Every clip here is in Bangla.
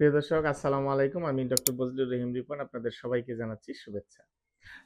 প্রিয় দর্শক, আসসালামু আলাইকুম। আমি ডক্টর বজলুর রহিম রিপন, আপনাদের সবাইকে জানাচ্ছি শুভেচ্ছা।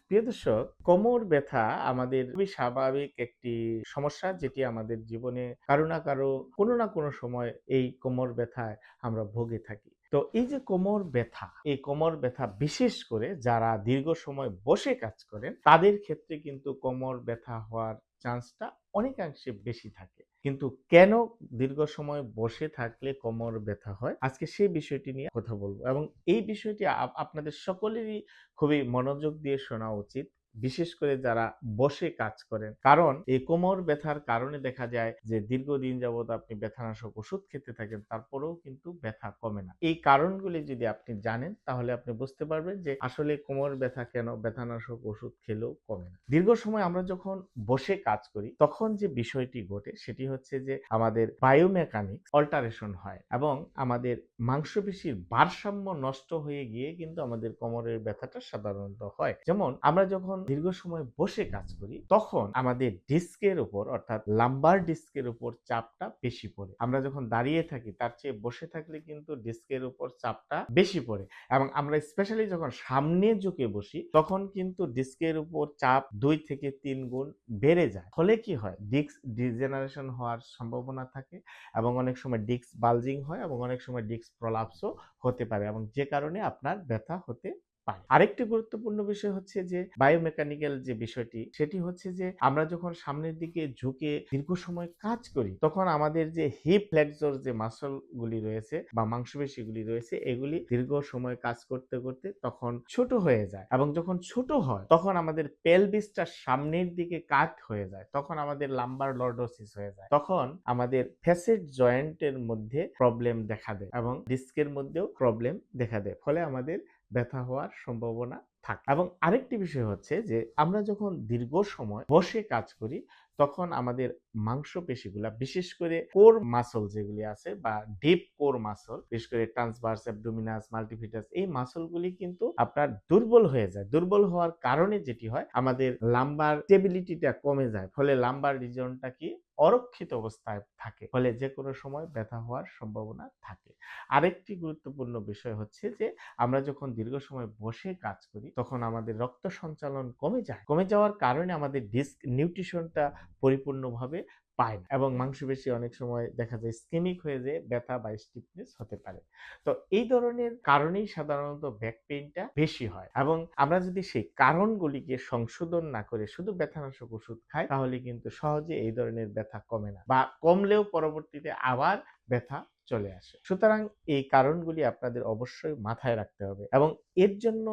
প্রিয় দর্শক, কোমর ব্যথা আমাদের খুবই স্বাভাবিক একটি সমস্যা, যেটি আমাদের জীবনে কারও না কারও, কোনো না কোনো সময় এই কোমর ব্যথায় আমরা ভোগে থাকি। তো এই যে কোমর ব্যথা, এই কোমর ব্যথা বিশেষ করে যারা দীর্ঘ সময় বসে কাজ করেন, তাদের ক্ষেত্রে কিন্তু কোমর ব্যথা হওয়ার চান্সটা অনেকাংশে বেশি থাকে। কিন্তু কেন দীর্ঘ সময় বসে থাকলে কোমর ব্যথা হয়? আজকে সেই বিষয়টি নিয়ে কথা বলব এবং এই বিষয়টি আপ- আপনাদের সকলেরই খুবই মনোযোগ দিয়ে শোনা উচিত। বিশেষ করে যারা বসে কাজ করেন। কারণ এই কোমর ব্যথার কারণে দেখা যায় যে, দীর্ঘদিন যাবত আপনি ব্যথানাশক ওষুধ খেতে থাকেন, তারপরেও কিন্তু ব্যথা কমে না। এই কারণগুলি যদি আপনি জানেন, তাহলে আপনি বুঝতে পারবেন যে, আসলে কোমর ব্যথা কেন ব্যথানাশক ওষুধ খেলেও কমে না। দীর্ঘ সময় আমরা যখন বসে কাজ করি, তখন যে বিষয়টি ঘটে, সেটি হচ্ছে যে, আমাদের বায়োমেকানিক্স অল্টারেশন হয় এবং আমাদের মাংসপেশির ভারসাম্য নষ্ট হয়ে গিয়ে কিন্তু আমাদের কোমরের ব্যথাটা সাধারণত হয়। যেমন, আমরা যখন দীর্ঘ সময় বসে কাজ করি, তখন আমাদের ডিস্কের উপর, অর্থাৎ লাম্বার ডিস্কের উপর চাপটা বেশি পড়ে। আমরা যখন দাঁড়িয়ে থাকি, তার চেয়ে বসে থাকলে কিন্তু ডিস্কের উপর চাপটা বেশি পড়ে। এবং আমরা স্পেশালি যখন সামনে ঝুঁকে বসি, তখন কিন্তু ডিস্কের উপর চাপ দুই থেকে তিন গুণ বেড়ে যায়। ফলে কি হয়? ডিস্ক ডিজেনারেশন হওয়ার সম্ভাবনা থাকে এবং অনেক সময় ডিস্ক বালজিং হয় এবং অনেক সময় ডিস্ক প্রলাপসও হতে পারে এবং যে কারণে আপনার ব্যথা হতে পারে আরেকটি গুরুত্বপূর্ণ বিষয় হচ্ছে যে বায়োমেকানিক্যাল যে বিষয়টি, সেটি হচ্ছে যে আমরা যখন সামনের দিকে ঝুঁকে দীর্ঘ সময় কাজ করি, তখন আমাদের যে হিপ ফ্লেক্সর যে মাসল গুলি রয়েছে বা মাংসপেশিগুলি রয়েছে, এগুলি দীর্ঘ সময় কাজ করতে করতে তখন ছোট হয়ে যায় এবং যখন ছোট হয়, তখন আমাদের পেলভিসটা সামনের দিকে কাট হয়ে যায়, তখন আমাদের লাম্বার লর্ডোসিস হয়ে যায়, তখন আমাদের ফেসেট জয়েন্টের মধ্যে প্রবলেম দেখা দেয় এবং ডিস্কের মধ্যেও প্রবলেম দেখা দেয়। ফলে আমাদের ব্যথা হওয়ার সম্ভাবনা থাকে। এবং আরেকটি বিষয় হচ্ছে যে, আমরা যখন দীর্ঘ সময় বসে কাজ করি, তখন আমাদের মাংসপেশিগুলা, বিশেষ করে কোর মাসল যেগুলি আছে বা ডিপ কোর মাসল, বিশেষ করে ট্রান্সভার্স, অ্যাবডোমিনাস মাল্টিফিটাস এই মাসলগুলি কিন্তু আপনার দুর্বল হয়ে যায়। দুর্বল হওয়ার কারণে যেটি হয়, আমাদের লাম্বার স্টেবিলিটিটা কমে যায়। ফলে লাম্বার রিজনটা কি অরক্ষিত অবস্থায় থাকে, ফলে যে কোনো সময় ব্যথা হওয়ার সম্ভাবনা থাকে। আরেকটি গুরুত্বপূর্ণ বিষয় হচ্ছে যে, আমরা যখন দীর্ঘ সময় বসে কাজ করি, তখন আমাদের রক্ত সঞ্চালন কমে যায়। কমে যাওয়ার কারণে আমাদের ডিস্ক নিউট্রিশনটা পরিপূর্ণভাবে পায় না। এবং মাংসপেশি অনেক সময় দেখা যায় স্কিমিক হয়ে যে ব্যথা বা স্টিফনেস হতে পারে। তো এই ধরনের কারণেই সাধারণত ব্যাক পেইনটা বেশি হয়। এবং আমরা যদি সেই কারণগুলিকে সংশোধন না করে শুধু ব্যথানাশক ওষুধ খাই, তাহলে কিন্তু সহজে এই ধরনের ব্যথা কমে না বা কমলেও পরবর্তীতে আবার ব্যথা চলে আসে। সুতরাং এই কারণগুলি আপনাদের অবশ্যই মাথায় রাখতে হবে এবং এর জন্য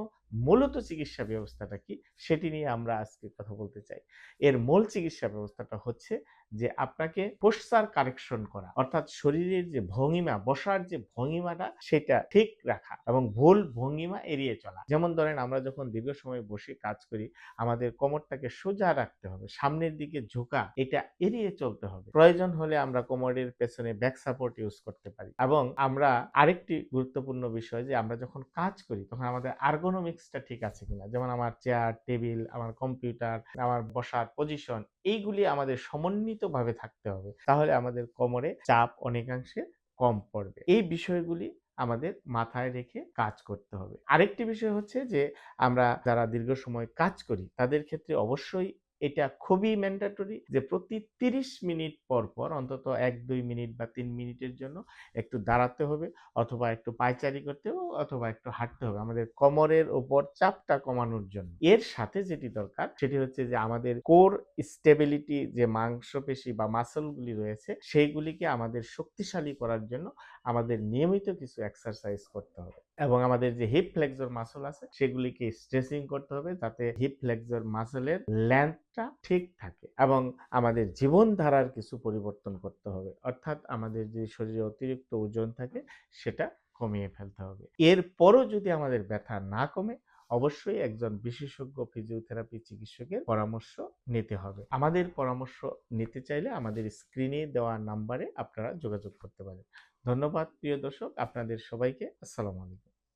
মূলত চিকিৎসা ব্যবস্থাটা কি, সেটি নিয়ে আমরা আজকে কথা বলতে চাই। এর মূল চিকিৎসা ব্যবস্থাটা হচ্ছে যে আপনাকে পোস্টার কারেকশন করা, অর্থাৎ শরীরের যে ভঙ্গিমা, বসার যে ভঙ্গিমাটা, সেটা ঠিক রাখা এবং ভুল ভঙ্গিমা এড়িয়ে চলা। যেমন ধরেন, আমরা যখন দীর্ঘ সময় বসে কাজ করি, আমাদের কোমরটাকে সোজা রাখতে হবে, সামনের দিকে ঝোঁকা, এটা এড়িয়ে চলতে হবে। প্রয়োজন হলে আমরা কোমরের পেছনে ব্যাক সাপোর্ট ইউজ করতে পারি এবং আমরা আরেকটি গুরুত্বপূর্ণ বিষয় যে, আমরা যখন কাজ করি, তখন আমাদের আর্গোনমিক্সটা ঠিক আছে কিনা? যেমন আমার চেয়ার টেবিল আমার কম্পিউটার আমার বসার পজিশন এইগুলি আমাদের সমন্বিতভাবে থাকতে হবে। তাহলে আমাদের কোমরে চাপ অনেকাংশে কম পড়বে। এই বিষয়গুলি আমাদের মাথায় রেখে কাজ করতে হবে। আরেকটি বিষয় হচ্ছে যে, আমরা যারা দীর্ঘ সময় কাজ করি, তাদের ক্ষেত্রে অবশ্যই এটা খুবই ম্যান্ডেটরি যে প্রতি তিরিশ মিনিট পর পর, অন্তত এক, দুই মিনিট বা তিন মিনিটের জন্য একটু দাঁড়াতে হবে অথবা একটু পায়চারি করতে হবে অথবা একটু হাঁটতে হবে। আমাদের কোমরের ওপর চাপটা কমানোর জন্য। এর সাথে যেটি দরকার, সেটি হচ্ছে যে আমাদের কোর স্টেবিলিটি যে মাংসপেশি বা মাসলগুলি রয়েছে, সেইগুলিকে আমাদের শক্তিশালী করার জন্য আমাদের নিয়মিত কিছু এক্সারসাইজ করতে হবে। এবং আমাদের যে হিপ ফ্লেক্সর মাসল আছে, সেগুলিকে স্ট্রেচিং করতে হবে যাতে হিপ ফ্লেক্সর মাসলের লেন্থটা ঠিক থাকে এবং আমাদের জীবনধারার কিছু পরিবর্তন করতে হবে। অর্থাৎ আমাদের যে শরীরে অতিরিক্ত ওজন থাকে, সেটা কমিয়ে ফেলতে হবে। এরপরও যদি আমাদের ব্যথা না কমে অবশ্যই একজন বিশেষজ্ঞ ফিজিওথেরাপি চিকিৎসকের পরামর্শ নিতে হবে। আমাদের পরামর্শ নিতে চাইলে আমাদের স্ক্রিনে দেওয়া নাম্বারে আপনারা যোগাযোগ করতে পারেন। ধন্যবাদ, প্রিয় দর্শক। আপনাদের সবাইকে আসসালামু আলাইকুম।